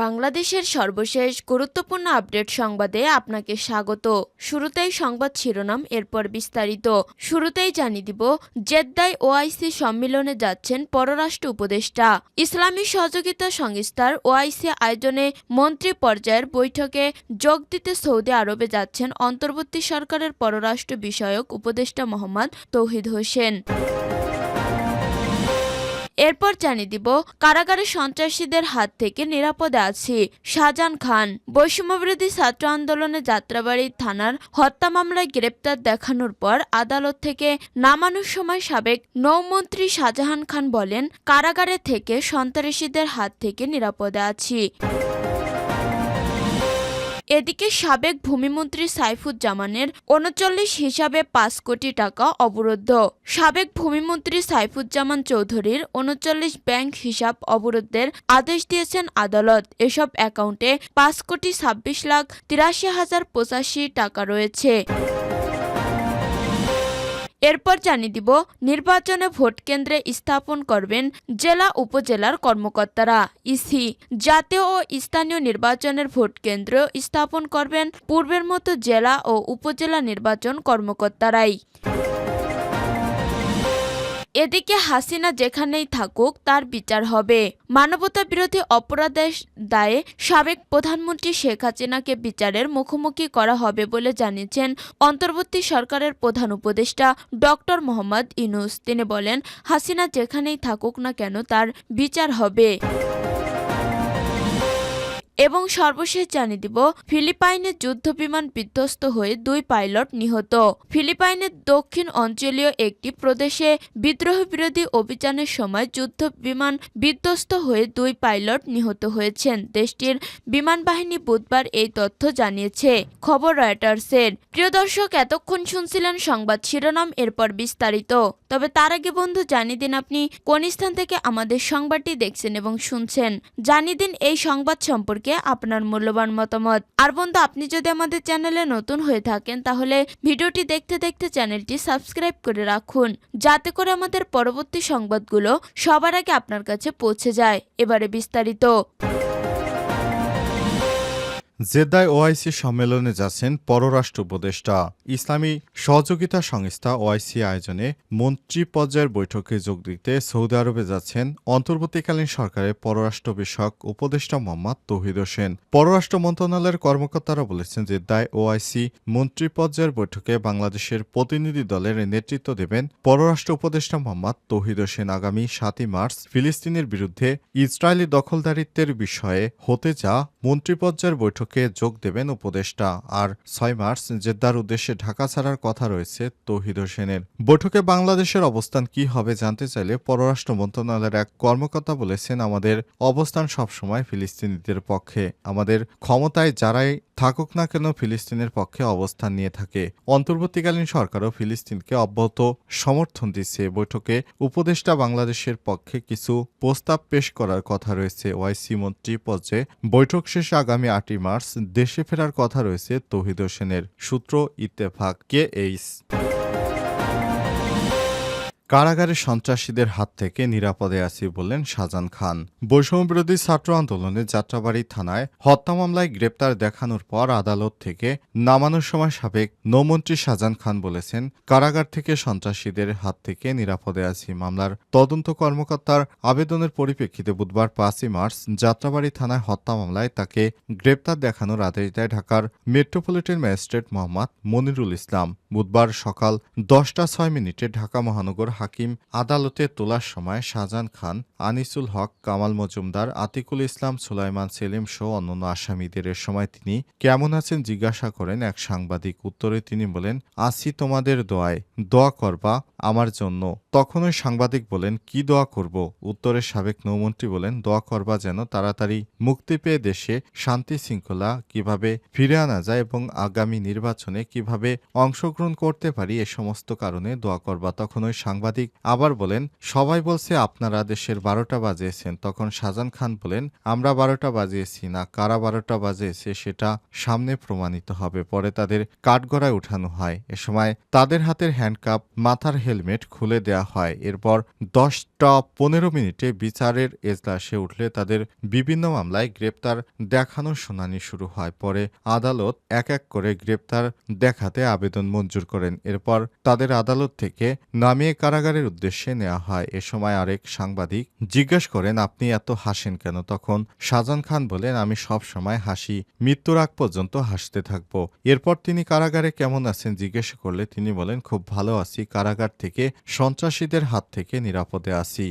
বাংলাদেশের সর্বশেষ গুরুত্বপূর্ণ আপডেট সংবাদে আপনাকে স্বাগত। শুরুতেই সংবাদ শিরোনাম, এরপর বিস্তারিত। শুরুতেই জানিয়ে দিব, জেদ্দায় ওআইসি সম্মেলনে যাচ্ছেন পররাষ্ট্র উপদেষ্টা। ইসলামী সহযোগিতা সংস্থার ওআইসি আয়োজনে মন্ত্রী পর্যায়ের বৈঠকে যোগ দিতে সৌদি আরবে যাচ্ছেন অন্তর্বর্তী সরকারের পররাষ্ট্র বিষয়ক উপদেষ্টা মোহাম্মদ তৌহিদ হোসেন। এরপর জানিয়ে দিব কারাগারে সন্ত্রাসীদের হাত থেকে নিরাপদে আছি। শাহজাহান খান, বৈষম্যবিরোধী ছাত্র আন্দোলনে যাত্রাবাড়ি থানার হত্যা মামলায় গ্রেপ্তার দেখানোর পর আদালত থেকে নামানোর সময় সাবেক নৌমন্ত্রী শাহজাহান খান বলেন, কারাগারে থেকে সন্ত্রাসীদের হাত থেকে নিরাপদে আছি। এদিকে সাবেক ভূমিমন্ত্রী সাইফুজ্জামানের উনচল্লিশ হিসাবে পাঁচ কোটি টাকা অবরুদ্ধ। সাবেক ভূমিমন্ত্রী সাইফুজ্জামান চৌধুরীর উনচল্লিশ ব্যাংক হিসাব অবরুদ্ধের আদেশ দিয়েছেন আদালত। এসব অ্যাকাউন্টে পাঁচ কোটি ছাব্বিশ লাখ তিরাশি হাজার পঁচাশি টাকা রয়েছে। এরপর জানিয়ে দিব, নির্বাচনে ভোট কেন্দ্রে স্থাপন করবেন জেলা উপজেলার কর্মকর্তারা। ইসি, জাতীয় ও স্থানীয় নির্বাচনের ভোট কেন্দ্র স্থাপন করবেন পূর্বের মতো জেলা ও উপজেলা নির্বাচন কর্মকর্তারাই। এদিকে হাসিনা যেখানেই থাকুক, তার বিচার হবে। মানবতা বিরোধী অপরাধের দায়ে সাবেক প্রধানমন্ত্রী শেখ হাসিনাকে বিচারের মুখোমুখি করা হবে বলে জানিয়েছেন অন্তর্বর্তী সরকারের প্রধান উপদেষ্টা ডক্টর মোহাম্মদ ইনুস তিনি বলেন, হাসিনা যেখানেই থাকুক না কেন, তার বিচার হবে। এবং সর্বশেষ জানিয়ে দিব ফিলিপাইনের যুদ্ধ বিমান বিধ্বস্ত হয়ে দুই পাইলট নিহত। ফিলিপাইনের দক্ষিণ অঞ্চলীয় একটি প্রদেশে বিদ্রোহ বিরোধী অভিযানের সময় যুদ্ধ বিমান বিধ্বস্ত হয়ে দুই পাইলট নিহত হয়েছেন। দেশটির বিমান বাহিনী বুধবার এই তথ্য জানিয়েছে। খবর রয়টার্সের। প্রিয় দর্শক, এতক্ষণ শুনছিলেন সংবাদ শিরোনাম, এরপর বিস্তারিত। তবে তার আগে বন্ধু, জানিয়ে দিন আপনি কোন স্থান থেকে আমাদের সংবাদটি দেখছেন এবং শুনছেন। জানিয়ে দিন এই সংবাদ সম্পর্কে আপনার মূল্যবান মতামত। আর বন্ধু, আপনি যদি আমাদের চ্যানেলে নতুন হয়ে থাকেন, তাহলে ভিডিওটি দেখতে দেখতে চ্যানেলটি সাবস্ক্রাইব করে রাখুন, যাতে করে আমাদের পরবর্তী সংবাদগুলো সবার আগে আপনার কাছে পৌঁছে যায়। এবারে বিস্তারিত। জেদ্দায় ওআইসি সম্মেলনে যাচ্ছেন পররাষ্ট্র উপদেষ্টা। ইসলামী সহযোগিতা সংস্থা ওআইসি আয়োজনে মন্ত্রী পর্যায়ের বৈঠকে যোগ দিতে সৌদি আরবে যাচ্ছেন অন্তর্বর্তীকালীন সরকারের পররাষ্ট্র বিষয়ক উপদেষ্টা মোহাম্মদ তৌহিদ হোসেন। পররাষ্ট্র মন্ত্রণালয়ের কর্মকর্তারা বলেছেন জেদ্দায় ওআইসি মন্ত্রী পর্যায়ের বৈঠকে বাংলাদেশের প্রতিনিধি দলের নেতৃত্ব দেবেন পররাষ্ট্র উপদেষ্টা মোহাম্মদ তৌহিদ হোসেন আগামী সাতই মার্চ ফিলিস্তিনের বিরুদ্ধে ইসরায়েলি দখলদারিত্বের বিষয়ে হতে যা মন্ত্রী পর্যায়ের বৈঠকে যোগ দেবেন উপদেষ্টা। আর ছয় মার্চ জেদ্দার উদ্দেশ্যে ঢাকা ছাড়ার কথা রয়েছে তৌহিদ হোসেনের। বৈঠকে বাংলাদেশের অবস্থান কি হবে জানতে চাইলে পররাষ্ট্র মন্ত্রণালয়ের এক কর্মকর্তা বলেছেন, আমাদের অবস্থান সবসময় ফিলিস্তিনিদের পক্ষে। আমাদের ক্ষমতায় যারাই থাকুক না কেন ফিলিস্তিনের পক্ষে অবস্থান নিয়ে থাকে। অন্তর্বর্তীকালীন সরকারও ফিলিস্তিনকে অব্যাহত সমর্থন দিচ্ছে। বৈঠকে উপদেষ্টা বাংলাদেশের পক্ষে কিছু প্রস্তাব পেশ করার কথা রয়েছে। ওয়াইসি মন্ত্রী পর্যায়ে বৈঠক শেষে আগামী আটই মার্চ দেশে ফেরার কথা রয়েছে তৌহিদ হোসেনের সূত্র ইত্তেফাক কে এইস কারাগারে সন্ত্রাসীদের হাত থেকে নিরাপদে আছি বললেন শাহজাহান খান। বৈষম্যবিরোধী ছাত্র আন্দোলনে যাত্রাবাড়ি থানায় হত্যা মামলায় গ্রেপ্তার দেখানোর পর আদালত থেকে নামানোর সময় সাবেক নৌমন্ত্রী শাহজাহান খান বলেছেন, কারাগার থেকে সন্ত্রাসীদের হাত থেকে নিরাপদে আছি। মামলার তদন্ত কর্মকর্তার আবেদনের পরিপ্রেক্ষিতে বুধবার পাঁচই মার্চ যাত্রাবাড়ি থানায় হত্যা মামলায় তাকে গ্রেপ্তার দেখানোর আদেশ দেয় ঢাকার মেট্রোপলিটন ম্যাজিস্ট্রেট মোহাম্মদ মনিরুল ইসলাম। বুধবার সকাল দশটা ছয় মিনিটে ঢাকা মহানগর হাকিম আদালতে তোলার সময় শাহজাহান খান, আনিসুল হক, কামাল মজুমদার, আতিকুল ইসলাম, সুলাইমান সেলিম সহ অন্যান্য আসামিদের সময় তিনি কেমন আছেন জিজ্ঞাসা করেন এক সাংবাদিক। উত্তরে তিনি বলেন, আসি তোমাদের দোয়ায়, দোয়া করবা আমার জন্য। তখন ওই সাংবাদিক বলেন, কি দোয়া করব? উত্তরে সাবেক নৌমন্ত্রী বলেন, দোয়া করবা যেন তাড়াতাড়ি মুক্তি পেয়ে দেশে শান্তি শৃঙ্খলা কীভাবে ফিরে আনা যায় এবং আগামী নির্বাচনে কীভাবে অংশগ্রহণ করতে পারি এ সমস্ত কারণে দোয়া করবা। তখন ওই সাংবাদিক সাংবাদিক আবার বলেন, সবাই বলছে আপনারা দেশের বারোটা বাজিয়েছেন। তখন শাহজাহান খান বলেন, আমরা বারোটা বাজিয়েছি না, কারা বারোটা বাজিয়েছে সেটা সামনে প্রমাণিত হবে। পরে তাদের কাঠগড়ায় উঠানো হয়। এ সময় তাদের হাতের হ্যান্ডকাপ, মাথার হেলমেট খুলে দেয়া হয়। এরপর দশটা পনেরো মিনিটে বিচারের এজলাসে উঠলে তাদের বিভিন্ন মামলায় গ্রেপ্তার দেখানোর শুনানি শুরু হয়। পরে আদালত এক এক করে গ্রেপ্তার দেখাতে আবেদন মঞ্জুর করেন। এরপর তাদের আদালত থেকে নামিয়ে কারাগারের উদ্দেশ্যে নেওয়া হয়। এ সময় আরেক সাংবাদিক জিজ্ঞেস করেন, আপনি এত হাসেন কেন? তখন শাহজান খান বলেন, আমি সব সময় হাসি, মৃত্যুর আগ পর্যন্ত হাসতে থাকব। এরপর তিনি কারাগারে কেমন আছেন জিজ্ঞেস করলে তিনি বলেন, খুব ভালো আছি, কারাগার থেকে সন্ত্রাসীদের হাত থেকে নিরাপদে আছি।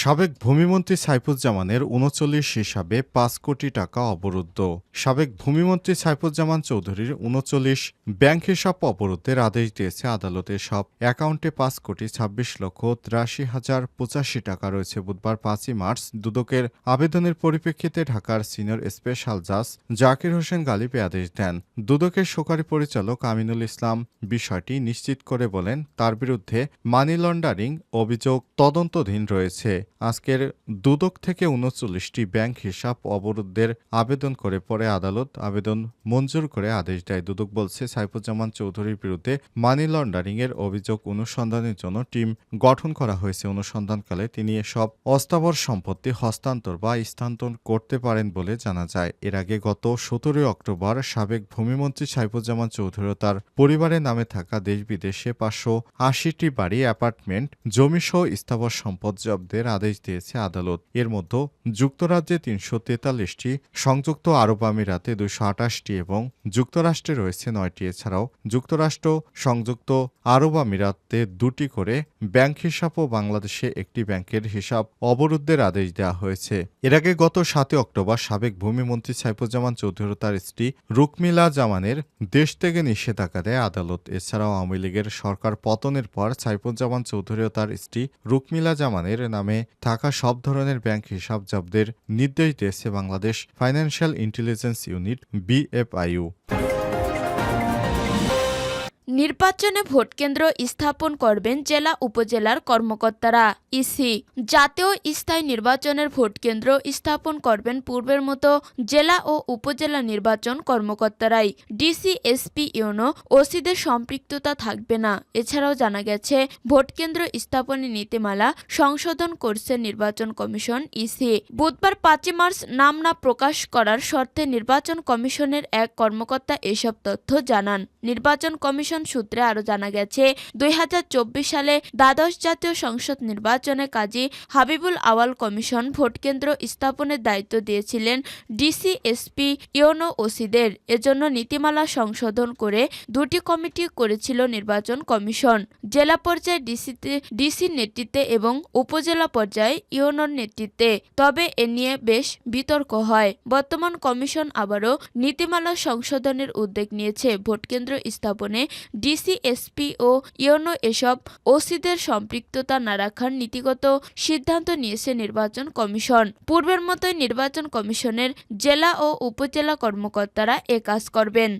সাবেক ভূমিমন্ত্রী সাইফুজ্জামানের উনচল্লিশ হিসাবে পাঁচ কোটি টাকা অবরুদ্ধ। সাবেক ভূমিমন্ত্রী সাইফুজ্জামান চৌধুরীর উনচল্লিশ ব্যাংক হিসাব অবরুদ্ধের আদেশ দিয়েছে আদালতে। সব অ্যাকাউন্টে পাঁচ কোটি ছাব্বিশ লক্ষ তিরাশি হাজার পঁচাশি টাকা রয়েছে বুধবার পাঁচই মার্চ। দুদকের আবেদনের পরিপ্রেক্ষিতে ঢাকার সিনিয়র স্পেশাল জাজ জাকির হোসেন গালিবে আদেশ দেন। দুদকের সহকারী পরিচালক আমিনুল ইসলাম বিষয়টি নিশ্চিত করে বলেন, তার বিরুদ্ধে মানি লন্ডারিং অভিযোগ তদন্তধীন রয়েছে। আজকের দুদক থেকে উনচল্লিশটি ব্যাংক হিসাব অবরোধের আবেদন করে পরে আদালত আবেদন মঞ্জুর করে আদেশ দেয়। দুদক বলছে, সাইফুজ্জামান চৌধুরীর বিরুদ্ধে মানি লন্ডারিং এর অভিযোগ অনুসন্ধানের জন্য টিম গঠন করা হয়েছে। অনুসন্ধানকালে তিনি এসব অস্থাবর সম্পত্তি হস্তান্তর বা স্থানান্তর করতে পারেন বলে জানা যায়। এর আগে গত সতেরোই অক্টোবর সাবেক ভূমিমন্ত্রী সাইফুজ্জামান চৌধুরী তার পরিবারের নামে থাকা দেশ বিদেশে পাঁচশো আশিটি বাড়ি, অ্যাপার্টমেন্ট জমিসহ স্থাবর সম্পদ জব্দের আদেশ দিয়েছে আদালত। এর মধ্যে যুক্তরাজ্যে তিনশো তেতাল্লিশটি, সংযুক্ত আরব আমিরাতে দুশো আটাশটি এবং যুক্তরাষ্ট্রে রয়েছে নয়টি। এছাড়াও যুক্তরাষ্ট্র, সংযুক্ত আরব আমিরাতে দুটি করে ব্যাংক হিসাব ও বাংলাদেশে একটি ব্যাংকের হিসাব অবরুদ্ধের আদেশ দেওয়া হয়েছে। এর আগে গত সাতই অক্টোবর সাবেক ভূমিমন্ত্রী সাইফুজ্জামান চৌধুরী তার স্ত্রী রুকমিলা জামানের দেশ থেকে নিষেধাজ্ঞা দেয় আদালত। এছাড়াও আওয়ামী লীগের সরকার পতনের পর সাইফুজ্জামান চৌধুরী ও তার স্ত্রী রুকমিলা জামানের নামে থাকা সব ধরনের ব্যাংক হিসাব জব্দের নির্দেশ দিয়েছে Bangladesh financial intelligence unit BFIU নির্বাচনে ভোটকেন্দ্র স্থাপন করবেন জেলা উপজেলার কর্মকর্তারা। ইসি, জাতীয় স্থায়ী নির্বাচনের ভোটকেন্দ্র স্থাপন করবেন পূর্বের মতো জেলা ও উপজেলা নির্বাচন কর্মকর্তারাই। ডিসি, এসপি, ইউনো, ওসিদের সম্পৃক্ততা থাকবে না। এছাড়াও জানা গেছে ভোটকেন্দ্র স্থাপনের নীতিমালা সংশোধন করছে নির্বাচন কমিশন, ইসি। বুধবার পাঁচই মার্চ নাম না প্রকাশ করার শর্তে নির্বাচন কমিশনের এক কর্মকর্তা এসব তথ্য জানান। নির্বাচন কমিশন সূত্রে আরও জানা গেছে, দুই সালে দ্বাদশ জাতীয় সংসদ নির্বাচনে কাজী হাবিবুল আওয়াল কমিশন ভোটকেন্দ্র স্থাপনের দায়িত্ব দিয়েছিলেন ডিসি এসপি ইউনো ওসিদের। এজন্য নীতিমালা সংশোধন করে দুটি কমিটি করেছিল নির্বাচন কমিশন। জেলা পর্যায়ে ডিসিতে, ডিসির নেতৃত্বে এবং উপজেলা পর্যায়ে ইউনোর নেতৃত্বে। তবে এ নিয়ে বেশ বিতর্ক হয়। বর্তমান কমিশন আবারও নীতিমালা সংশোধনের উদ্যোগ নিয়েছে ভোটকেন্দ্র স্থাপনে ডিসি, এসপি ও ইউনো এসব ওসিদের সম্পৃক্ততা না রাখার নীতিগত সিদ্ধান্ত নিয়েছে নির্বাচন কমিশন। পূর্বের মতোই নির্বাচন কমিশনের জেলা ও উপজেলা কর্মকর্তারা এ কাজ করবেন।